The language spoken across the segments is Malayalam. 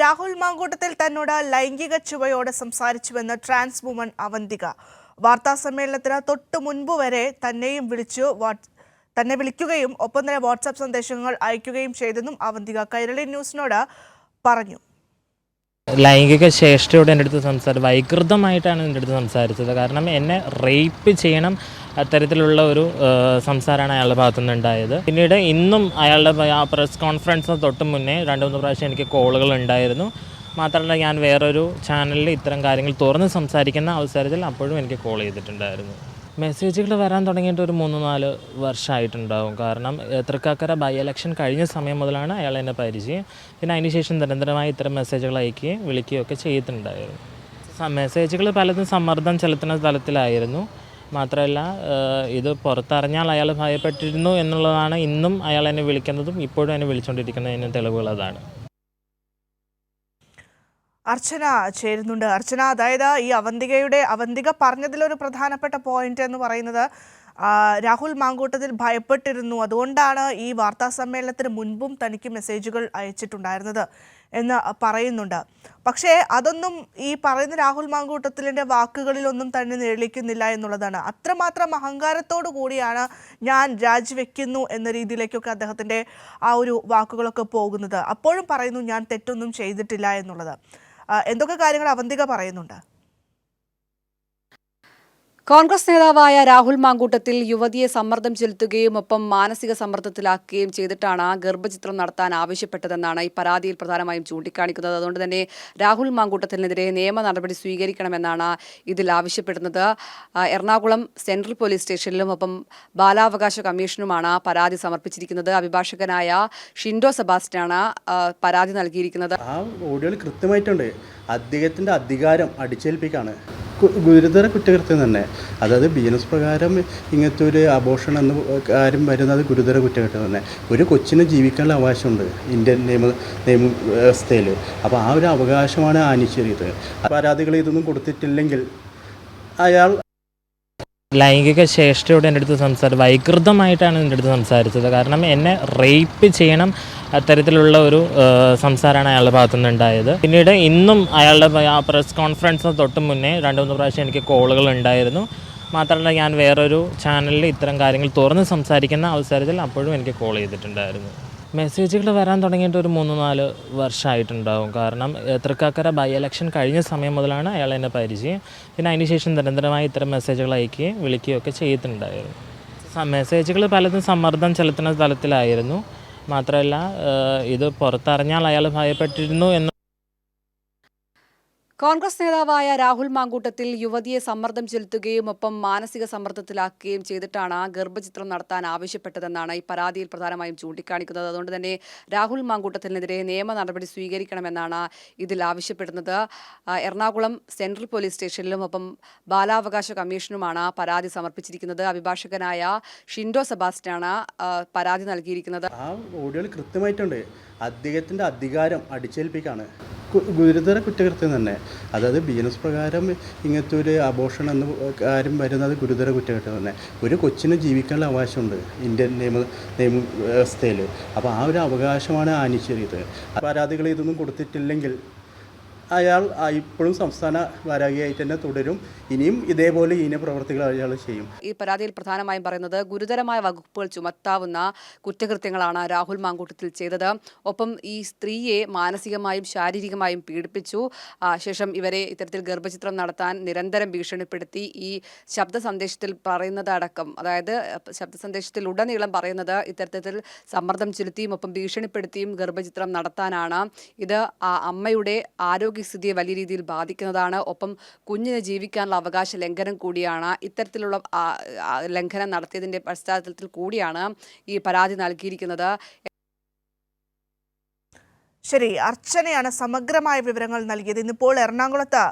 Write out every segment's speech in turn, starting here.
രാഹുൽ മാങ്കൂട്ടത്തിൽ തന്നോട് ലൈംഗിക ചുവയോടെ സംസാരിച്ചുവെന്ന് ട്രാൻസ് വുമൺ അവന്തിക. വാർത്താ സമ്മേളനത്തിന് തൊട്ടു മുൻപ് വരെ തന്നെയും വിളിച്ചു തന്നെ വിളിക്കുകയും ഒപ്പം തന്നെ വാട്സാപ്പ് സന്ദേശങ്ങൾ അയക്കുകയും ചെയ്തെന്നും അവന്തിക കൈരളി ന്യൂസിനോട് പറഞ്ഞു. ലൈംഗിക ചേഷ്ടയോട് എന്റെ അടുത്ത് സംസാരിച്ചത് വൈകൃതമായിട്ടാണ് എന്റെ അടുത്ത് സംസാരിച്ചത്. കാരണം എന്നെ റേപ്പ് ചെയ്യണം അത്തരത്തിലുള്ള ഒരു സംസാരമാണ് അയാളുടെ ഭാഗത്തു നിന്നുണ്ടായത് പിന്നീട് ഇന്നും അയാളുടെ ആ പ്രസ് കോൺഫറൻസിന് തൊട്ട് മുന്നേ രണ്ട് മൂന്ന് പ്രാവശ്യം എനിക്ക് കോളുകൾ ഉണ്ടായിരുന്നു. മാത്രമല്ല ഞാൻ വേറൊരു ചാനലിൽ ഇത്തരം കാര്യങ്ങൾ തുറന്ന് സംസാരിക്കുന്ന അവസരത്തിൽ അപ്പോഴും എനിക്ക് കോൾ ചെയ്തിട്ടുണ്ടായിരുന്നു. മെസ്സേജുകൾ വരാൻ തുടങ്ങിയിട്ട് ഒരു മൂന്ന് നാല് വർഷമായിട്ടുണ്ടാവും. കാരണം തൃക്കാക്കര ബൈ എലക്ഷൻ കഴിഞ്ഞ സമയം മുതലാണ് അയാൾ എന്നെ പരിചയം. പിന്നെ അതിനുശേഷം നിരന്തരമായി ഇത്തരം മെസ്സേജുകൾ അയക്കുകയും വിളിക്കുകയൊക്കെ ചെയ്തിട്ടുണ്ടായിരുന്നു. മെസ്സേജുകൾ പലതും സമ്മർദ്ദം ചെലുത്തുന്ന തലത്തിലായിരുന്നു. മാത്രമല്ല ഇത് പുറത്തറിഞ്ഞാൽ അയാൾ ഭയപ്പെട്ടിരുന്നു എന്നുള്ളതാണ് ഇന്നും അയാൾ എന്നെ വിളിക്കുന്നതും ഇപ്പോഴും എന്നെ വിളിച്ചുകൊണ്ടിരിക്കുന്നതിന് തെളിവുകൾ അതാണ്. അർച്ചന ചേരുന്നുണ്ട്. അർച്ചന അതായത് ഈ അവന്തികയുടെ അവന്തിക പറഞ്ഞതിലൊരു പ്രധാനപ്പെട്ട പോയിന്റ് എന്ന് പറയുന്നത് രാഹുൽ മാങ്കൂട്ടത്തിൽ ഭയപ്പെട്ടിരുന്നു. അതുകൊണ്ടാണ് ഈ വാർത്താ സമ്മേളനത്തിന് മുൻപും തനിക്ക് മെസ്സേജുകൾ അയച്ചിട്ടുണ്ടായിരുന്നത് എന്ന് പറയുന്നുണ്ട്. പക്ഷേ അതൊന്നും ഈ പറയുന്ന രാഹുൽ മാങ്കൂട്ടത്തിലിന്റെ വാക്കുകളിലൊന്നും തന്നെ നിഴലിക്കുന്നില്ല എന്നുള്ളതാണ്. അത്രമാത്രം അഹങ്കാരത്തോടു കൂടിയാണ് ഞാൻ രാജിവെക്കുന്നു എന്ന രീതിയിലേക്കൊക്കെ അദ്ദേഹത്തിന്റെ ആ ഒരു വാക്കുകളൊക്കെ പോകുന്നത്. അപ്പോഴും പറയുന്നു ഞാൻ തെറ്റൊന്നും ചെയ്തിട്ടില്ല എന്നുള്ളത്. എന്തൊക്കെ കാര്യങ്ങൾ അവന്തിക പറയുന്നുണ്ട്? കോൺഗ്രസ് നേതാവായ രാഹുൽ മാങ്കൂട്ടത്തിൽ യുവതിയെ സമ്മർദ്ദം ചെലുത്തുകയും ഒപ്പം മാനസിക സമ്മർദ്ദത്തിലാക്കുകയും ചെയ്തിട്ടാണ് ഗർഭചിത്രം നടത്താൻ ആവശ്യപ്പെട്ടതെന്നാണ് ഈ പരാതിയിൽ പ്രധാനമായും ചൂണ്ടിക്കാണിക്കുന്നത്. അതുകൊണ്ട് തന്നെ രാഹുൽ മാങ്കൂട്ടത്തിനെതിരെ നിയമ നടപടി സ്വീകരിക്കണമെന്നാണ് ഇതിൽ ആവശ്യപ്പെടുന്നത്. എറണാകുളം സെൻട്രൽ പോലീസ് സ്റ്റേഷനിലും ഒപ്പം ബാലാവകാശ കമ്മീഷനുമാണ് പരാതി സമർപ്പിച്ചിരിക്കുന്നത്. അഭിഭാഷകനായ ഷിൻഡോ സെബാസ്റ്റ്യനാണ് പരാതി നൽകിയിരിക്കുന്നത്. ആ അദ്ദേഹത്തിന്റെ അധികാരം അടിച്ചേൽപ്പിക്കാണ്. ഗുരുതര കുറ്റകൃത്യം തന്നെ. അതായത് ബി എൻ എസ് പ്രകാരം ഇങ്ങനത്തെ ഒരു അബോഷൻ എന്ന കാര്യം വരുന്നത് ഗുരുതര കുറ്റകൃത്യം തന്നെ. ഒരു കൊച്ചിന് ജീവിക്കാനുള്ള അവകാശമുണ്ട് ഇന്ത്യൻ നിയമ നിയമ വ്യവസ്ഥയിൽ അപ്പോൾ ആ ഒരു അവകാശമാണ് ആനിച്ചേറിയത് പരാതികൾ ഇതൊന്നും കൊടുത്തിട്ടില്ലെങ്കിൽ അയാൾ ലൈംഗിക ചേഷ്ടയോട് എന്റെ അടുത്ത് സംസാരിച്ചത് വൈകൃതമായിട്ടാണ് എന്റെ അടുത്ത് സംസാരിച്ചത്. കാരണം എന്നെ റേപ്പ് ചെയ്യണം അത്തരത്തിലുള്ള ഒരു സംസാരമാണ് അയാളുടെ ഭാഗത്തു നിന്ന് ഉണ്ടായത് പിന്നീട് ഇന്നും അയാളുടെ പ്രസ് കോൺഫറൻസ് തൊട്ട് മുന്നേ രണ്ട് മൂന്ന് പ്രാവശ്യം എനിക്ക് കോളുകൾ ഉണ്ടായിരുന്നു. മാത്രമല്ല ഞാൻ വേറൊരു ചാനലിൽ ഇത്തരം കാര്യങ്ങൾ തുറന്ന് സംസാരിക്കുന്ന അവസരത്തിൽ അപ്പോഴും എനിക്ക് കോൾ ചെയ്തിട്ടുണ്ടായിരുന്നു. മെസ്സേജുകൾ വരാൻ തുടങ്ങിയിട്ട് ഒരു മൂന്ന് നാല് വർഷമായിട്ടുണ്ടാവും. കാരണം തൃക്കാക്കര ബൈ എലക്ഷൻ കഴിഞ്ഞ സമയം മുതലാണ് അയാൾ എന്നെ പരിചയം. പിന്നെ അതിന് ശേഷം നിരന്തരമായി ഇത്തരം മെസ്സേജുകൾ അയക്കുകയും വിളിക്കുകയൊക്കെ ചെയ്തിട്ടുണ്ടായിരുന്നു. മെസ്സേജുകൾ പലതും സമ്മർദ്ദം ചെലുത്തുന്ന തലത്തിലായിരുന്നു. മാത്രമല്ല ഇത് പുറത്തറിഞ്ഞാൽ അയാൾ ഭയപ്പെട്ടിരുന്നു എന്ന് കോൺഗ്രസ് നേതാവായ രാഹുൽ മാങ്കൂട്ടത്തിൽ യുവതിയെ സമ്മർദ്ദം ചെലുത്തുകയും ഒപ്പം മാനസിക സമ്മർദ്ദത്തിലാക്കുകയും ചെയ്തിട്ടാണ് ഗർഭചിത്രം നടത്താൻ ആവശ്യപ്പെട്ടതെന്നാണ് ഈ പരാതിയിൽ പ്രധാനമായും ചൂണ്ടിക്കാണിക്കുന്നത്. അതുകൊണ്ട് തന്നെ രാഹുൽ മാങ്കൂട്ടത്തിനെതിരെ നിയമ നടപടി സ്വീകരിക്കണമെന്നാണ് ഇതിൽ ആവശ്യപ്പെടുന്നത്. എറണാകുളം സെൻട്രൽ പോലീസ് സ്റ്റേഷനിലും ഒപ്പം ബാലാവകാശ കമ്മീഷനുമാണ് പരാതി സമർപ്പിച്ചിരിക്കുന്നത്. അഭിഭാഷകനായ ഷിൻഡോ സെബാസ്റ്റ്യനാണ് ആ, പരാതി നൽകിയിരിക്കുന്നത്. കൃത്യമായിട്ടുണ്ട്. അദ്ദേഹത്തിന്റെ അധികാരം അടിച്ചേൽപ്പിക്കുകയാണ് ഗുരുതര കുറ്റകൃത്യം തന്നെ. അതായത് ബി എൻ എസ് പ്രകാരം ഇങ്ങനത്തെ ഒരു അബോഷൻ എന്ന കാര്യം വരുന്നത് ഗുരുതര കുറ്റകൃത്യം തന്നെ. ഒരു കൊച്ചിന് ജീവിക്കാനുള്ള അവകാശമുണ്ട് ഇന്ത്യൻ നിയമ നിയമ വ്യവസ്ഥയിൽ അപ്പോൾ ആ ഒരു അവകാശമാണ് ആനിച്ചേറിയത്. പരാതികൾ ഇതൊന്നും കൊടുത്തിട്ടില്ലെങ്കിൽ അയാൾ ഇപ്പോഴും സംസ്ഥാന വാരാഗിയായിട്ട് തന്നെ തുടരും. ഇനിയും ഇതേപോലെ ഇനി പ്രവർത്തികൾ അയാൾ ചെയ്യും. ഈ പരാതിയിൽ പ്രധാനമായും പറയുന്നത് ഗുരുതരമായ വകുപ്പുകൾ ചുമത്താവുന്ന കുറ്റകൃത്യങ്ങളാണ് രാഹുൽ മാങ്കൂട്ടത്തിൽ ചെയ്തത്. ഒപ്പം ഈ സ്ത്രീയെ മാനസികമായും ശാരീരികമായും പീഡിപ്പിച്ചു. ശേഷം ഇവരെ ഇത്തരത്തിൽ ഗർഭചിത്രം നടത്താൻ നിരന്തരം ഭീഷണിപ്പെടുത്തി. ഈ ശബ്ദ സന്ദേശത്തിൽ പറയുന്നത് അടക്കം അതായത് ശബ്ദ സന്ദേശത്തിൽ ഉടനീളം പറയുന്നത് ഇത്തരത്തിൽ സമ്മർദ്ദം ചെലുത്തിയും ഒപ്പം ഭീഷണിപ്പെടുത്തിയും ഗർഭചിത്രം നടത്താനാണ്. ഇത് ആ അമ്മയുടെ ആരോഗ്യസ്ഥിതിയെ വലിയ രീതിയിൽ ബാധിക്കുന്നതാണ്. ഒപ്പം കുഞ്ഞിന് ജീവിക്കാനുള്ള അവകാശ ലംഘനം കൂടിയാണ്. ഇത്തരത്തിലുള്ള ലംഘനം നടത്തിയതിന്റെ പശ്ചാത്തലത്തിൽ കൂടിയാണ് ഈ പരാതി നൽകിയിരിക്കുന്നത്. ശരി അർച്ചനയാണ് സമഗ്രമായ വിവരങ്ങൾ നൽകിയത്. ഇന്നിപ്പോൾ എറണാകുളത്ത്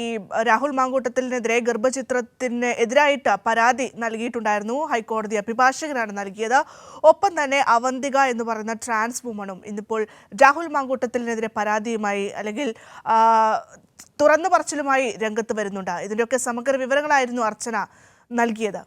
ഈ രാഹുൽ മാങ്കൂട്ടത്തിനെതിരെ ഗർഭചിത്രത്തിന് എതിരായിട്ട് പരാതി നൽകിയിട്ടുണ്ടായിരുന്നു. ഹൈക്കോടതി അഭിഭാഷകനാണ് നൽകിയത്. ഒപ്പം തന്നെ അവന്തിക എന്ന് പറയുന്ന ട്രാൻസ് വുമണും ഇന്നിപ്പോൾ രാഹുൽ മാങ്കൂട്ടത്തിനെതിരെ പരാതിയുമായി അല്ലെങ്കിൽ തുറന്നു പറച്ചിലുമായി രംഗത്ത് വരുന്നുണ്ട്. ഇതിന്റെയൊക്കെ സമഗ്ര വിവരങ്ങളായിരുന്നു അർച്ചന നൽകിയത്.